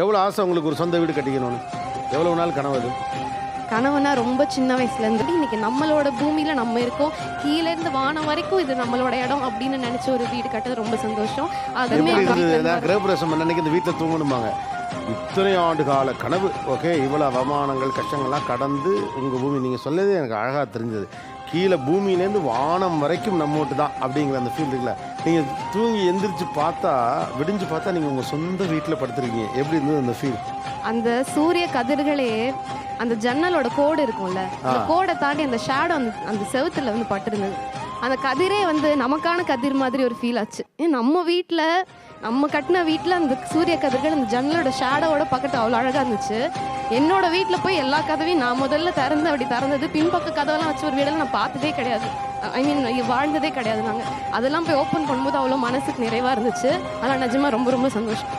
எவ்வளோ ஆசை உங்களுக்கு ஒரு சொந்த வீடு கட்டிக்கணும்னு? எவ்வளோ நாள் கனவு அது? கனவுனா ரொம்ப சின்ன வயசுல இருந்து இன்னைக்கு நம்மளோட பூமியில நம்ம இருக்கோம். கீழ இருந்து வானம் வரைக்கும் இது நம்மளோட இடம் அப்படின்னு நினைச்ச ஒரு வீடு கட்டது ரொம்ப சந்தோஷம். அதுவுமே கிரகப்பிரவேசம் அன்னைக்கு இந்த வீட்டில் தூங்கணுமாங்க இத்தனை ஆண்டு கால கனவு. ஓகே இவ்வளோ அவமானங்கள் கஷ்டங்கள்லாம் கடந்து உங்கள் பூமி. நீங்கள் சொன்னதே எனக்கு அழகாக தெரிஞ்சது. கீழே பூமியிலேருந்து வானம் வரைக்கும் நம்ம வீட்டு தான் அப்படிங்கிற அந்த ஃபீல் இருக்குல்ல? நீங்கள் தூங்கி எந்திரிச்சு பார்த்தா விடிஞ்சு பார்த்தா நீங்கள் உங்கள் சொந்த வீட்டில் படுத்துருக்கீங்க. எப்படி இருந்தது அந்த ஃபீல் அந்த சூரிய கதிர்களே அந்த ஜன்னலோட கோடு இருக்கும்ல அந்த. கோடை தாண்டி அந்த ஷேடோ அந்த அந்த செவுத்துல வந்து பட்டிருந்தது. அந்த கதிரே வந்து நமக்கான கதிர் மாதிரி ஒரு ஃபீல் ஆச்சு. நம்ம வீட்ல நம்ம கட்டின வீட்ல அந்த சூரிய கதிர்கள் அந்த ஜன்னலோட ஷேடோவோட பக்கத்து அவ்வளோ அழகா இருந்துச்சு. என்னோட வீட்ல போய் எல்லா கதவையும் நான் முதல்ல திறந்து அப்படி திறந்தது பின்பக்க கதவெல்லாம் வச்சு ஒரு வீடெல்லாம் நான் பார்த்ததே கிடையாது. ஐ மீன் வாழ்ந்ததே கிடையாது நாங்கள் அதெல்லாம் போய் ஓப்பன் பண்ணும்போது அவ்வளோ மனசுக்கு நிறைவா இருந்துச்சு. அதெல்லாம் நிஜமா ரொம்ப ரொம்ப சந்தோஷம்.